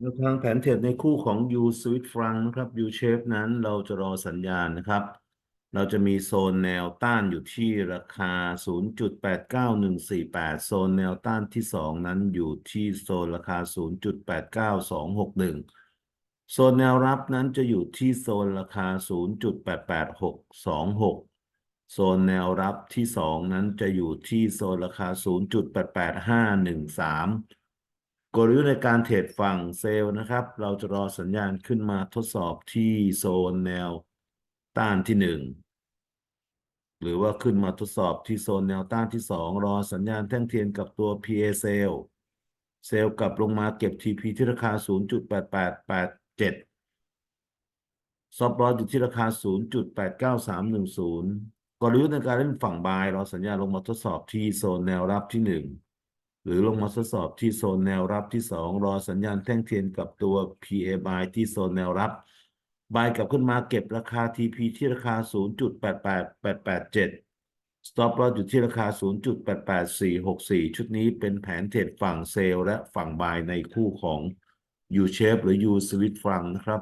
แนวทางแผนเทรดในคู่ของ U Swiss franc นะครับ U shape นั้นเราจะรอสัญญาณนะครับ เราจะมีโซนแนวต้านอยู่ที่ราคา 0.89148 โซนแนวต้านที่ 2 นั้นอยู่ที่โซนราคา 0.89261 โซนแนวรับนั้นจะอยู่ที่โซนราคา 0.88626 โซนแนวรับที่ 2 นั้นจะอยู่ที่โซนราคา 0.88513 กลยุทธ์ในการเทรดฝั่งเซลล์นะครับ เราจะรอสัญญาณขึ้นมาทดสอบที่โซนแนวต้านที่หนึ่งหรือว่าขึ้นมาทดสอบที่โซนแนวต้านที่สองรอสัญญาณแท่งเทียนกับตัว PA เซลล์เซลล์กลับลงมาเก็บ TP ที่ราคา 0.8887 ซอฟต์ลอสอยู่ที่ราคา 0.89310 กลยุทธ์ในการเล่นฝั่งบายรอสัญญาณลงมาทดสอบที่โซนแนวรับที่หนึ่ง หรือลงมาทดสอบที่โซนแนวรับที่ 2 รอสัญญาณแท่งเทียนกับตัว PA buy ที่โซนแนวรับ buy กลับขึ้นมาเก็บราคา TP ที่ราคา 0.88887 stop loss อยู่ที่ราคา 0.88464 ชุดนี้เป็นแผนเทรดฝั่งเซลและฝั่ง buy ในคู่ของ U shape หรือ U Swiss franc นะครับ